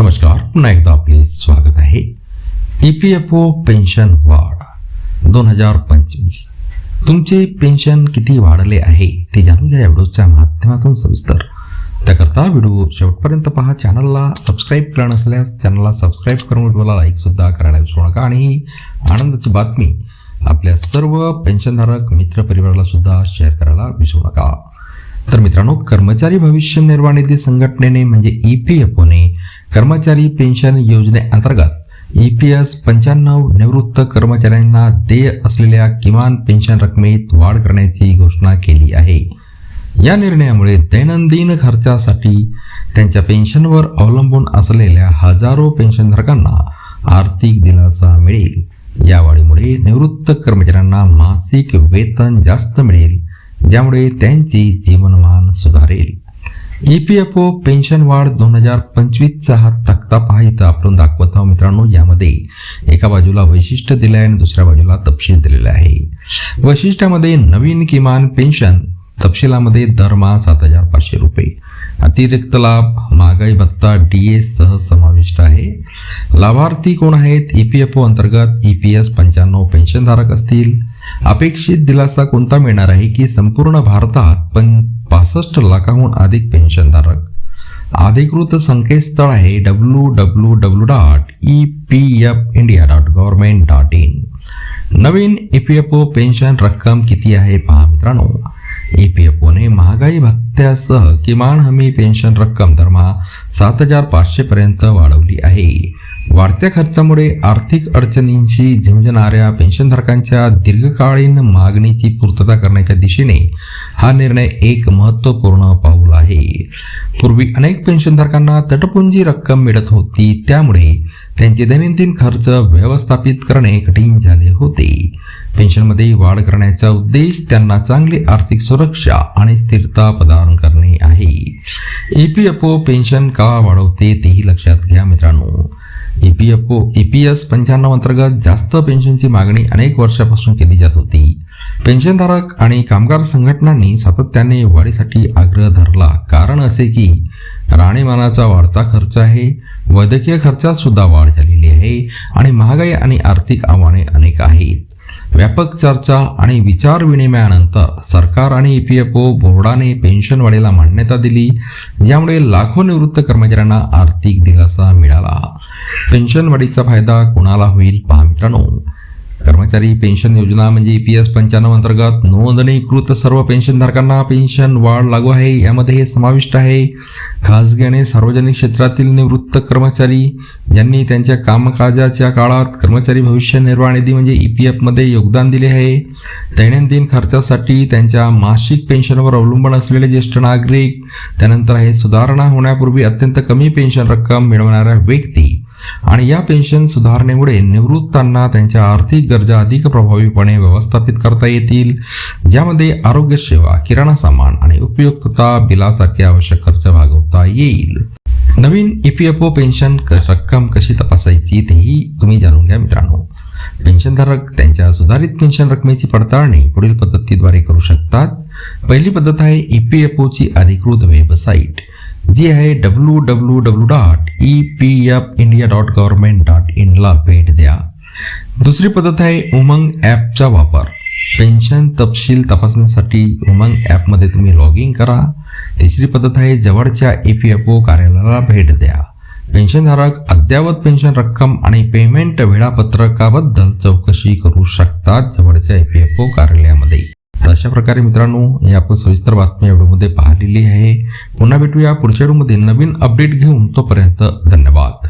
नमस्कार पुन्हा एकदा आपले स्वागत आहे. E P F O pension वाढ दोन हजार पंचवीस. तुमचे पेन्शन किती वाढले आहे ते जाणून घ्या या व्हिडिओच्या माध्यमातून सविस्तर. त्याकरता व्हिडिओ शेवटपर्यंत पहा चॅनलला सबस्क्राईब करा नसल्यास चॅनलला सबस्क्राईब करून व्हिडिओला लाईकसुद्धा करायला विसरू नका. आणि आनंदाची बातमी आपल्या सर्व पेन्शनधारक मित्र परिवाराला सुद्धा शेअर करायला विसरू नका. तर मित्रांनो कर्मचारी भविष्य निर्वाह निधी संघटनेने म्हणजे ई पी एफ ओने कर्मचारी पेन्शन योजनेअंतर्गत ई पी एस पंच्याण्णव निवृत्त कर्मचाऱ्यांना देय असलेल्या किमान पेन्शन रकमेत वाढ करण्याची घोषणा केली आहे. या निर्णयामुळे दैनंदिन खर्चासाठी त्यांच्या पेन्शनवर अवलंबून असलेल्या हजारो पेन्शनधारकांना आर्थिक दिलासा मिळेल. या वाढीमुळे निवृत्त कर्मचाऱ्यांना मासिक वेतन जास्त मिळेल. ज्यामुळे त्यांची जीवनमान सुधारेल. E P F O pension वाढ दोन हजार पंचवीसचा हा तक्ता पाहायचा आपण दाखवत आहोत मित्रांनो यामध्ये एका बाजूला वैशिष्ट्य दिलं आहे आणि दुसऱ्या बाजूला तपशील दिलेला आहे. वैशिष्ट्यामध्ये नवीन किमान पेन्शन तपशिलामध्ये दरमहा सात हजार पाचशे रुपये. अतिरिक्त लाभ महागाई भत्ता डी एस सह समाविष्ट आहे. लाभार्थी कोण आहेत? ई पी एफ ओ अंतर्गत ई पी एस पंच्याण्णव पेन्शनधारक असतील. अपेक्षित दिलासा कोणता मिळणार आहे की संपूर्ण भारतात पण पासष्ट लाखाहून अधिक पेन्शनधारक? अधिकृत संकेतस्थळ आहे W W W dot E P F India dot government dot in Naveen E P F O pension रक्कम किती आहे पहा मित्रांनो? ई पी एफ ओने महागाई भत्त्यासह किमान हमी पेन्शन रक्कम दरमहा सात हजार पाचशे पर्यंत वाढवली आहे वाढत्या खर्चामुळे आर्थिक अडचणींशी झिंजणाऱ्या पेन्शनधारकांच्या दीर्घकालीन मागणीची पूर्तता करण्याच्या दिशेने हा निर्णय एक महत्त्वपूर्ण पाऊल आहे पूर्वी अनेक पेन्शनधारकांना तटपुंजी रक्कम मिळत होती त्यामुळे त्यांचे दैनंदिन खर्च व्यवस्थापित करणे कठीण झाले होते पेन्शनमध्ये वाढ करण्याचा उद्देश त्यांना चांगली आर्थिक सुरक्षा आणि स्थिरता प्रदान करणे आहे. E P F O pension का वाढवते तेही लक्षात घ्या मित्रांनो. E P F O E P S पंच्याण्णव अंतर्गत जास्त पेन्शनची मागणी अनेक वर्षापासून केली जात होती. पेन्शनधारक आणि कामगार संघटनांनी सातत्याने वाढीसाठी आग्रह धरला. कारण असे की राहणीमानाचा वाढता खर्च आहे वैद्यकीय खर्चात सुद्धा वाढ झालेली आहे आणि महागाई आणि आर्थिक आव्हाने अनेक आहेत. व्यापक चर्चा आणि विचार विनिमयानंतर सरकार आणि ई पी एफ ओ बोर्डाने पेन्शन वाढीला मान्यता दिली. ज्यामुळे लाखो निवृत्त कर्मचाऱ्यांना आर्थिक दिलासा मिळाला. पेन्शन वाढीचा फायदा कोणाला होईल पहा मित्रांनो. कर्मचारी पेन्शन योजना म्हणजे पी एस पंच्याण्णव अंतर्गत नोंदणीकृत सर्व पेन्शनधारकांना पेन्शन वाढ लागू आहे. यामध्ये हे समाविष्ट आहे. खासगी आणि सार्वजनिक क्षेत्रातील निवृत्त कर्मचारी ज्यांनी त्यांच्या कामकाजाच्या काळात कर्मचारी भविष्य निर्वाह निधी म्हणजे ई पी एफमध्ये योगदान दिले आहे. दैनंदिन खर्चासाठी त्यांच्या मासिक पेन्शनवर अवलंबून असलेले ज्येष्ठ नागरिक त्यानंतर आहे सुधारणा होण्यापूर्वी अत्यंत कमी पेन्शन रक्कम मिळवणाऱ्या व्यक्ती आणि या पेन्शन सुधारणेमुळे निवृत्तांना त्यांच्या आर्थिक गरजा अधिक प्रभावीपणे व्यवस्थापित करता येतील ज्यामध्ये आरोग्य सेवा किराणा सामान आणि उपयुक्तता बिलासारखे आवश्यक खर्च भागवता येईल. नवीन ईपीएफओ पेन्शन रक्कम कशी तपासायची तेही तुम्ही जाणून घ्या मित्रांनो. पेन्शनधारक त्यांच्या सुधारित पेन्शन रकमेची पडताळणी पुढील पद्धतीद्वारे करू शकतात. पहिली पद्धत आहे ईपीएफओ ची अधिकृत वेबसाईट जी आहे W W W dot E P F India dot government dot इनला भेट द्या. दुसरी पद्धत आहे उमंग ॲपचा वापर. पेन्शन तपशील तपासण्यासाठी उमंग ॲपमध्ये तुम्ही लॉग इन करा. तिसरी पद्धत आहे जवळच्या ई पी एफ ओ कार्यालयाला भेट द्या. पेन्शनधारक अद्ययावत पेन्शन रक्कम आणि पेमेंट वेळापत्रकाबद्दल चौकशी करू शकतात जवळच्या ई पी एफ ओ कार्यालयामध्ये. अशा प्रकारे मित्रांनो ही आपण सविस्तर बातमी या व्हिडिओमध्ये पाहिलेली आहे. पुन्हा भेटूया पुढच्या व्हिडिओमध्ये नवीन अपडेट घेऊन तोपर्यंत धन्यवाद.